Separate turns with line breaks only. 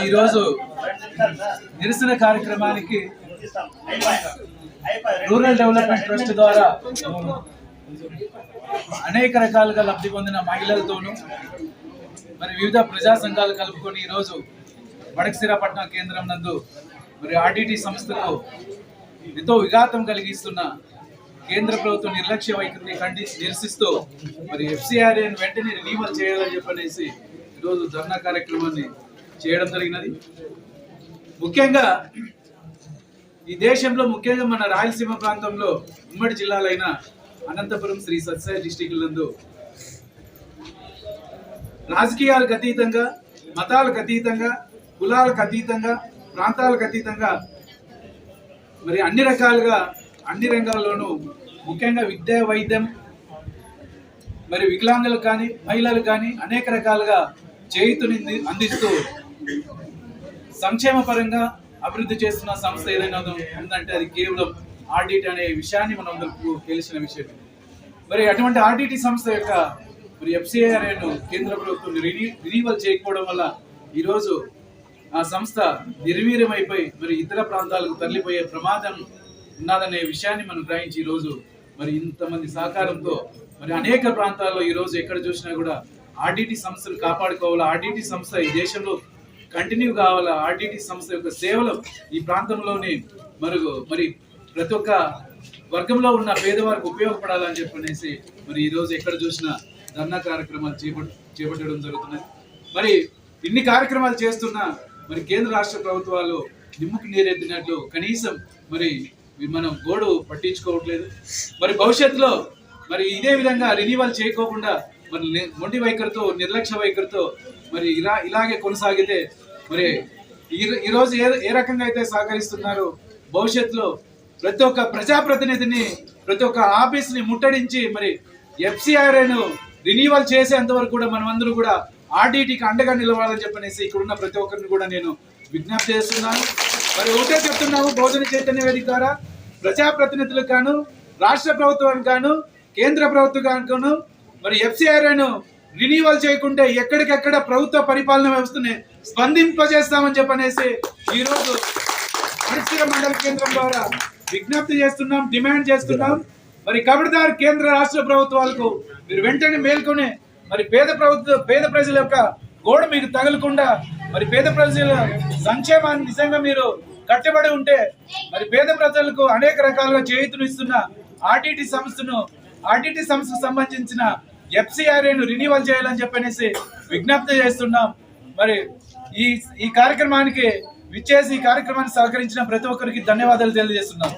ఈరోజు నిరసన కార్యక్రమానికి రూరల్ డెవలప్మెంట్ ట్రస్ట్ ద్వారా అనేక రకాలుగా లబ్ధి పొందిన మహిళలతోనూ మరి వివిధ ప్రజా సంఘాలు కలుపుకొని ఈరోజు వడకసిరాపట్నం కేంద్రం నందు మరి ఆర్డిటి సంస్థకు ఎంతో విఘాతం కలిగిస్తున్న కేంద్ర ప్రభుత్వం నిర్లక్ష్య వైఖరిని ఖండించి నిరసిస్తూ మరి ఎఫ్సిఆర్ఏని వెంటనే రినీవల్ చేయాలని చెప్పనేసి ఈరోజు ధర్నా కార్యక్రమాన్ని చేయడం జరిగినది. ముఖ్యంగా ఈ దేశంలో ముఖ్యంగా మన రాయలసీమ ప్రాంతంలో ఉమ్మడి జిల్లాలైన అనంతపురం శ్రీ సత్సాయి డిస్టిక్ నందు రాజకీయాలకు అతీతంగా మతాలకు అతీతంగా కులాలకు అతీతంగా ప్రాంతాలకు అతీతంగా మరి అన్ని రకాలుగా అన్ని రంగాల్లోనూ ముఖ్యంగా విద్య వైద్యం మరి వికలాంగులు కానీ మహిళలు కానీ అనేక రకాలుగా చేయుతుని అందిస్తూ సంక్షేమ పరంగా అభివృద్ధి చేస్తున్న సంస్థ ఏదైనా ఉందంటే అది కేవలం ఆడిట్ అనే విషయాన్ని మనం అందరికీ తెలిసిన విషయం మరి అటువంటి ఆర్డిటి సంస్థ యొక్క మరి ఎఫ్సిఐఆర్ఏను కేంద్ర ప్రభుత్వం రినీవల్ చేయకపోవడం వల్ల ఈరోజు ఆ సంస్థ నిర్వీర్యమైపోయి మరి ఇతర ప్రాంతాలకు తరలిపోయే ప్రమాదం ఉన్నదనే విషయాన్ని మనం గ్రహించి ఈరోజు మరి ఇంతమంది సహకారంతో మరి అనేక ప్రాంతాల్లో ఈరోజు ఎక్కడ చూసినా కూడా ఆర్డిటి సంస్థలు కాపాడుకోవాలా? ఆర్డిటి సంస్థ ఈ దేశంలో కంటిన్యూ కావాలా? ఆర్డిటి సంస్థ యొక్క సేవలు ఈ ప్రాంతంలోని మరుగు మరి ప్రతి ఒక్క వర్గంలో ఉన్న పేదవారికి ఉపయోగపడాలని చెప్పనేసి మరి ఈరోజు ఎక్కడ చూసినా ధర్నా కార్యక్రమాలు చేపట్ చేపట్టడం జరుగుతున్నాయి. మరి ఇన్ని కార్యక్రమాలు చేస్తున్నా మరి కేంద్ర రాష్ట్ర ప్రభుత్వాలు నిమ్ముకి నీరెత్తినట్లు కనీసం మరి మనం గోడు పట్టించుకోవట్లేదు. మరి భవిష్యత్తులో మరి ఇదే విధంగా రెన్యువల్ చేయకోకుండా మరి మొండి వైఖరితో నిర్లక్ష్య వైఖరితో మరి ఇలా ఇలాగే కొనసాగితే మరి ఈ రోజు ఏ ఏ రకంగా అయితే సహకరిస్తున్నారు భవిష్యత్తులో ప్రతి ఒక్క ప్రజాప్రతినిధిని ప్రతి ఒక్క ఆఫీస్ని ముట్టడించి మరి ఎఫ్సిఆర్ఐను రినీవల్ చేసేంత వరకు కూడా మనమందరూ కూడా ఆర్డీటీకి అండగా నిలవాలని చెప్పనేసి ఇక్కడున్న ప్రతి ఒక్కరిని కూడా నేను విజ్ఞప్తి చేస్తున్నాను. మరి ఒకటే చెప్తున్నాము బహుజన చైతన్య వేదిక ద్వారా ప్రజాప్రతినిధులకు గాను రాష్ట్ర ప్రభుత్వానికి గాను కేంద్ర ప్రభుత్వానికి గాను మరి ఎఫ్సిఆర్ఐను రినీవల్ చేయకుంటే ఎక్కడికెక్కడ ప్రభుత్వ పరిపాలన వ్యవస్థని స్పందింపజేస్తామని చెప్పనేసి ఈరోజు పరిస్థితి మండల కేంద్రం ద్వారా విజ్ఞప్తి చేస్తున్నాం డిమాండ్ చేస్తున్నాం. మరి కబడిదార్ కేంద్ర రాష్ట్ర ప్రభుత్వాలకు మీరు వెంటనే మేల్కొని మరి పేద ప్రభుత్వ పేద ప్రజల యొక్క గోడ మీకు తగలకుండా మరి పేద ప్రజల సంక్షేమాన్ని నిజంగా మీరు కట్టబడి ఉంటే మరి పేద ప్రజలకు అనేక రకాలుగా చేయూతనిస్తున్న ఆర్టీటీ సంస్థను ఆర్టీటీ సంస్థకు సంబంధించిన ఎఫ్సిఆర్ఏను రినీవల్ చేయాలని చెప్పనేసి విజ్ఞప్తి చేస్తున్నాం. మరి ఈ ఈ కార్యక్రమానికి విచ్చేసి ఈ కార్యక్రమాన్ని సహకరించిన ప్రతి ఒక్కరికి ధన్యవాదాలు తెలియజేస్తున్నాం.